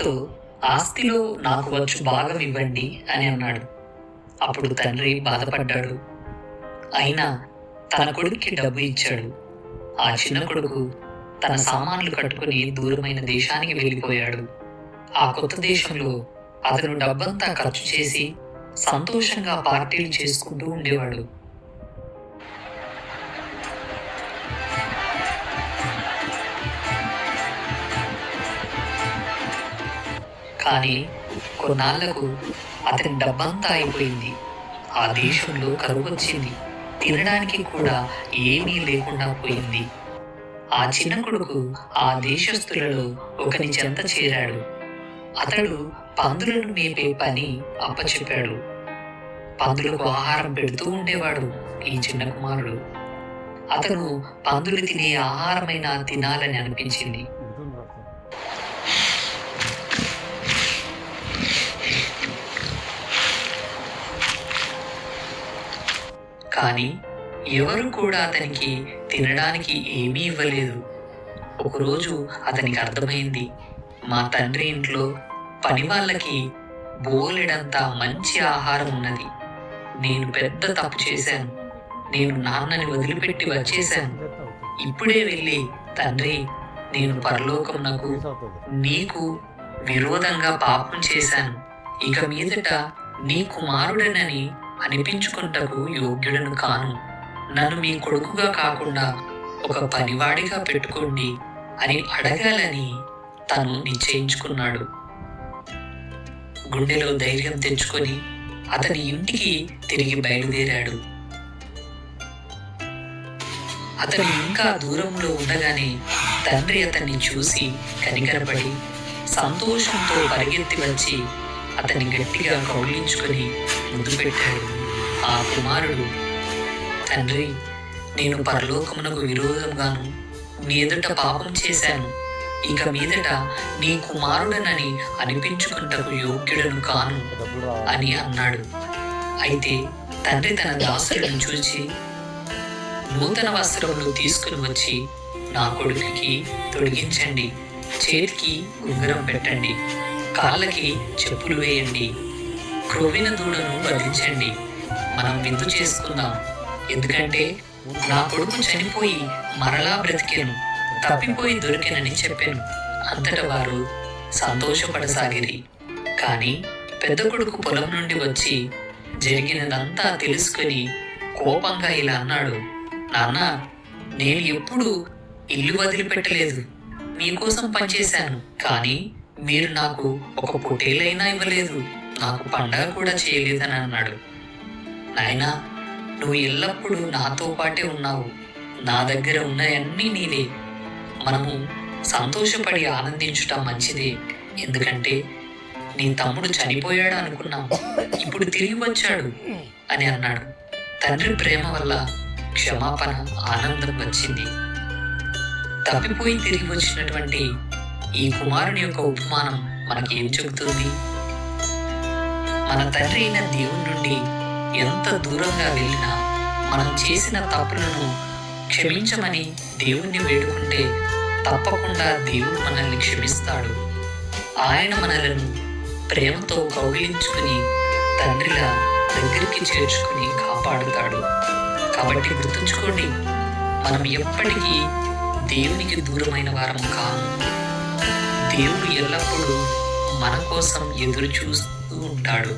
తండ్రితో ఆస్తిలో నాకు వచ్చు భాగం ఇవ్వండి అని అన్నాడు. అప్పుడు తండ్రి బాధపడ్డాడు. అయినా తన కొడుకుకి డబ్బు ఇచ్చాడు. ఆ చిన్న కొడుకు తన సామాన్లు కట్టుకుని దూరమైన దేశానికి వెళ్ళిపోయాడు. ఆ కొత్త దేశంలో అతను డబ్బంతా ఖర్చు చేసి సంతోషంగా పార్టీలు చేసుకుంటూ ఉండేవాడు. కానీ కొన్నాళ్ళకు అతని డబ్బంతా అయిపోయింది. ఆ దేశంలో కరువు వచ్చింది. తినడానికి కూడా ఏమీ లేకుండా పోయింది. ఆ చిన్న కొడుకు ఆ దేశస్తులలో ఒకని చెంత చేరాడు. అతడు పందులను మేపే పని అప్పచెప్పాడు. పందులకు ఆహారం పెడుతూ ఉండేవాడు ఈ చిన్న కుమారుడు. అతను పందులు తినే ఆహారమైన తినాలని అనిపించింది. కానీ ఎవరు కూడా అతనికి తినడానికి ఏమీ ఇవ్వలేదు. ఒకరోజు అతనికి అర్థమైంది మా తండ్రి ఇంట్లో పని వాళ్ళకి బోలెడంత మంచి ఆహారం ఉన్నది. నేను పెద్ద తప్పు చేశాను. నేను నాన్నని వదిలిపెట్టి వచ్చేశాను. ఇప్పుడే వెళ్ళి తండ్రి నేను పరలోకమునకు నీకు విరోధంగా పాపం చేశాను. ఇక మీదట నీ కుమారుడనని అనిపించుకుంటకు యోగ్యుడను కాను. నన్ను మీ కొడుకుగా కాకుండా ఒక పనివాడిగా పెట్టుకోండి అని అడగాలని తను నిశ్చయించుకున్నాడు. గుండెలో ధైర్యం తెచ్చుకొని అతని ఇంటికి తిరిగి బయలుదేరాడు. అతను ఇంకా దూరంలో ఉండగానే తండ్రి అతన్ని చూసి కనికరపడి సంతోషంతో పరిగెత్తి వచ్చి అతన్ని గట్టిగా కౌగిలించుకొని ముద్దుపెట్టాడు ఆ కుమారుడు తండ్రి నేను పరలోకమునకు విరోధంగాను నీ ఎదుట పాపం చేశాను. ఇక మీదట నీ కుమారుడనని అనిపించుకుంటకు యోగ్యుడను కాను అని అన్నాడు. అయితే తండ్రి తన దాసులను చూచి నూతన వస్త్రములు తీసుకుని వచ్చి నా కొడుకుకి తొడిగించండి. చేతికి ఉంగరం పెట్టండి. కాళ్ళకి చెప్పులు వేయండి. క్రొవ్విన దూడను వధించండి. మనం విందు చేసుకుందాం. ఎందుకంటే నా కొడుకు చనిపోయి మరలా బ్రతికాను. తప్పిపోయి దొరికానని చెప్పాను. అంతట వారు సంతోషపడసాగిరి. కానీ పెద్ద కొడుకు పొలం నుండి వచ్చి జరిగినదంతా తెలుసుకొని కోపంగా ఇలా అన్నాడు. నాన్న నేను ఎప్పుడు ఇల్లు వదిలిపెట్టలేదు. మీకోసం పనిచేశాను. కానీ మీరు నాకు ఒక పొటేలైనా ఇవ్వలేదు. నాకు పండగ కూడా చేయలేదని అన్నాడు. నాయనా నువ్వు ఎల్లప్పుడూ నాతో పాటే ఉన్నావు. నా దగ్గర ఉన్నాయన్నీ నీవే. మనము సంతోషపడి ఆనందించుట మంచిదే. ఎందుకంటే నీ తమ్ముడు చనిపోయాడు అనుకున్నాం. ఇప్పుడు తిరిగి వచ్చాడు అని అన్నాడు. తండ్రి ప్రేమ వల్ల క్షమాపణ ఆనందం వచ్చింది. తప్పిపోయి తిరిగి వచ్చినటువంటి ఈ కుమారుని యొక్క ఉపమానం మనకి ఏం చెబుతుంది? మన తండ్రి అయిన దేవుని నుండి ఎంత దూరంగా వెళ్ళినా మనం చేసిన తప్పులను క్షమించమని దేవుణ్ణి వేడుకుంటే తప్పకుండా దేవుడు మనల్ని క్షమిస్తాడు. ఆయన మనలను ప్రేమతో కౌగిలించుకుని తండ్రిలా దగ్గరికి చేర్చుకుని కాపాడుతాడు. కాబట్టి గుర్తుంచుకోండి మనం ఎప్పటికీ దేవునికి దూరమైన వారం కాము. దేవుడు ఎల్లప్పుడూ మన కోసం ఎదురు చూస్తూ ఉంటాడు